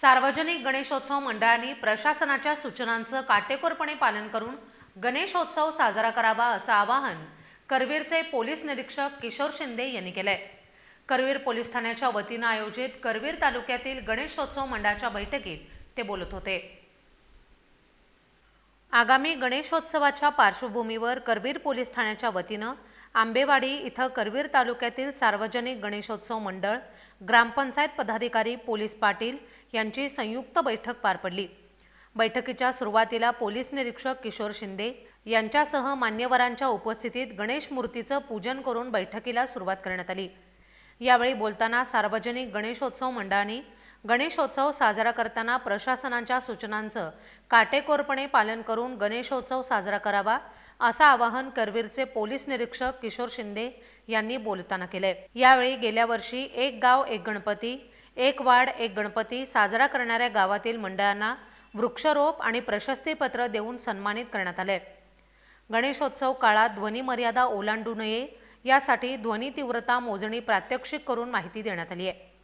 सार्वजनिक गणेशोत्सव मंडळांनी प्रशासनाच्या सूचनांचं काटेकोरपणे पालन करून गणेशोत्सव साजरा करावा असं आवाहन करवीरचे पोलीस निरीक्षक किशोर शिंदे यांनी केलंय. करवीर पोलीस ठाण्याच्या वतीनं आयोजित करवीर तालुक्यातील गणेशोत्सव मंडळाच्या बैठकीत ते बोलत होते. आगामी गणेशोत्सवाच्या पार्श्वभूमीवर करवीर पोलीस ठाण्याच्या वतीनं आंबेवाडी इथं करवीर तालुक्यातील सार्वजनिक गणेशोत्सव मंडळ ग्रामपंचायत पदाधिकारी पोलीस पाटील यांची संयुक्त बैठक पार पडली. बैठकीच्या सुरुवातीला पोलीस निरीक्षक किशोर शिंदे यांच्यासह मान्यवरांच्या उपस्थितीत गणेश मूर्तीचं पूजन करून बैठकीला सुरुवात करण्यात आली. यावेळी बोलताना सार्वजनिक गणेशोत्सव मंडळांनी गणेशोत्सव साजरा करताना प्रशासनाच्या सूचनांचं काटेकोरपणे पालन करून गणेशोत्सव साजरा करावा असं आवाहन करवीरचे पोलीस निरीक्षक किशोर शिंदे यांनी बोलताना केलंय. यावेळी गेल्या वर्षी एक गाव एक गणपती एक वाढ एक गणपती साजरा करणाऱ्या गावातील मंडळांना वृक्षारोप आणि प्रशस्तीपत्र देऊन सन्मानित करण्यात आले गणेशोत्सव काळात ध्वनी मर्यादा ओलांडू नये यासाठी ध्वनी तीव्रता मोजणी प्रात्यक्षिक करून माहिती देण्यात आली आहे.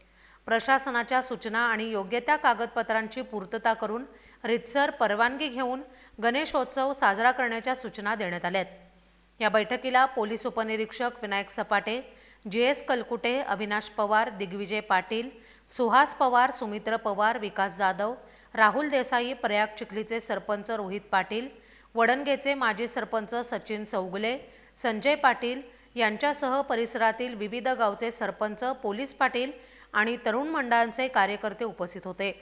प्रशासनाच्या सूचना आणि योग्य त्या कागदपत्रांची पूर्तता करून रितसर परवानगी घेऊन गणेशोत्सव साजरा करण्याच्या सूचना देण्यात आल्या आहेत या बैठकीला पोलीस उपनिरीक्षक विनायक सपाटे जी एस कलकुटे अविनाश पवार दिग्विजय पाटील सुहास पवार सुमित्र पवार विकास जाधव राहुल देसाई प्रयाग चिखलीचे सरपंच रोहित पाटील वडणगेचे माजी सरपंच सचिन चौगुले संजय पाटील यांच्यासह परिसरातील विविध गावचे सरपंच पोलीस पाटील आणि तरुण मंडळांचे कार्यकर्ते उपस्थित होते.